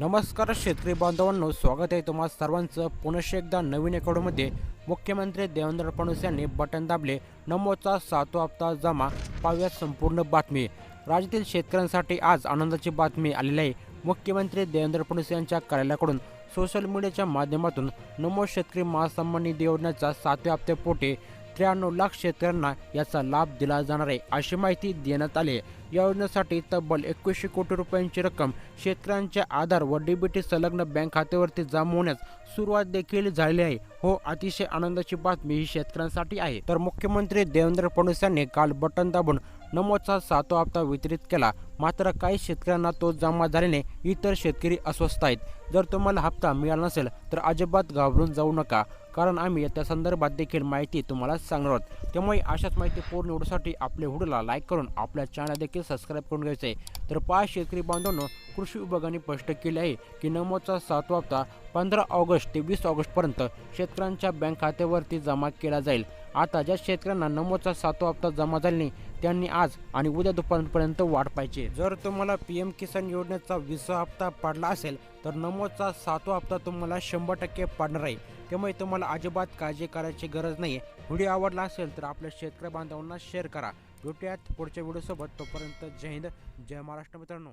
नमस्कार शेतकरी बांधवांनो स्वागत आहे तुम्हा सर्वांचं. पुनश्च एकदा नवीन एकोडमध्ये मुख्यमंत्री देवेंद्र फडणवीस यांनी बटन दाबले. नमोचा सातवा हप्ता जमा. पाहूया संपूर्ण बातमी. राज्यातील शेतकऱ्यांसाठी आज आनंदाची बातमी आलेली आहे. मुख्यमंत्री देवेंद्र फडणवीस यांच्या कार्यालयाकडून सोशल मीडियाच्या माध्यमातून नमो शेतकरी महासन्मान निधी योजनेचा सातव्या हप्त्यापोटी त्र्याण्णव लाख शेतकऱ्यांना याचा लाभ दिला जाणार आहे अशी माहिती देण्यात आली आहे. या योजनेसाठी तब्बल एकवीसशे कोटी रुपयांची रक्कम शेतकऱ्यांच्या आधार व डीबीटी संलग्न बँक खात्यावरती जमा होण्यास सुरुवात देखील झालेली आहे. हो अतिशय आनंदाची बातमी ही शेतकऱ्यांसाठी आहे. तर मुख्यमंत्री देवेंद्र फडणवीस यांनी काल बटन दाबून नमोचा सातवा हप्ता वितरित केला. मात्र काही शेतकऱ्यांना तो जमा झाल्याने इतर शेतकरी अस्वस्थ आहेत. जर तुम्हाला हप्ता मिळाला नसेल तर अजिबात घाबरून जाऊ नका. कारण आम्ही त्या संदर्भात देखील माहिती तुम्हाला सांगणार आहोत. त्यामुळे अशाच माहिती पूर्ण निवडसाठी आपल्या व्हिडिओला लाईक करून आपल्या चॅनल देखील सबस्क्राईब करून घ्यायचे तर पाच शेतकरी बांधवांनो कृषी विभागाने स्पष्ट केले आहे की नमोचा सातवा हप्ता पंधरा ऑगस्ट ते वीस ऑगस्टपर्यंत शेतकऱ्यांच्या बँक खात्यावरती जमा केला जाईल. आता ज्या शेतकऱ्यांना नमोचा सातवा हप्ता जमा झाला नाही त्यांनी आज आणि उद्या दुपारपर्यंत वाट पाहिजे. जर तुम्हाला पी एम किसान योजनेचा विसा हप्ता पडला असेल तर नमोचा सातवा हप्ता तुम्हाला शंभर टक्के पडणार आहे. त्यामुळे तुम्हाला अजिबात काळजी करायची गरज नाही. व्हिडिओ आवडला असेल तर आपल्या शेतकरी बांधवांना शेअर करा. भेटूयात पुढच्या व्हिडिओसोबत. तोपर्यंत जय हिंद जय महाराष्ट्र मित्रांनो.